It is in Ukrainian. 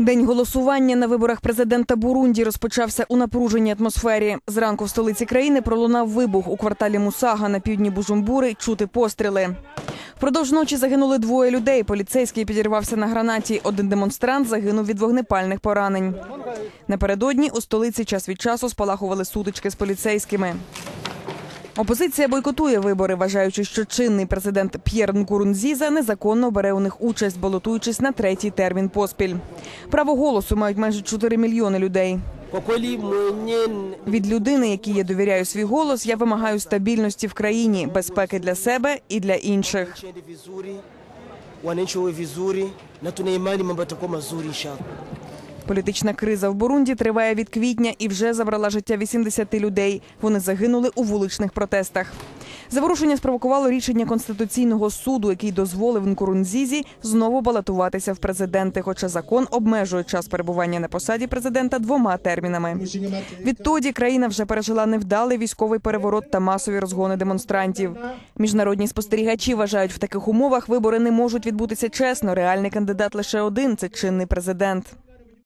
День голосування на виборах президента Бурунді розпочався у напруженій атмосфері. Зранку в столиці країни пролунав вибух у кварталі Мусага на півдні Бужумбури. Чути постріли. Впродовж ночі загинули двоє людей. Поліцейський підірвався на гранаті. Один демонстрант загинув від вогнепальних поранень. Напередодні у столиці час від часу спалахували сутички з поліцейськими. Опозиція бойкотує вибори, вважаючи, що чинний президент П'єр Нкурунзіза незаконно бере у них участь, балотуючись на третій термін поспіль. Право голосу мають майже 4 мільйони людей. Від людини, якій я довіряю свій голос, я вимагаю стабільності в країні, безпеки для себе і для інших. wananchi wawe vizuri, na tuna imani mambo yatakuwa mazuri inshallah. Політична криза в Бурунді триває від квітня і вже забрала життя 80 людей. Вони загинули у вуличних протестах. Заворушення спровокувало рішення конституційного суду, який дозволив Нкурунзізі знову балотуватися в президенти. Хоча закон обмежує час перебування на посаді президента двома термінами. Відтоді країна вже пережила невдалий військовий переворот та масові розгони демонстрантів. Міжнародні спостерігачі вважають, в таких умовах вибори не можуть відбутися чесно. Реальний кандидат лише один це чинний президент.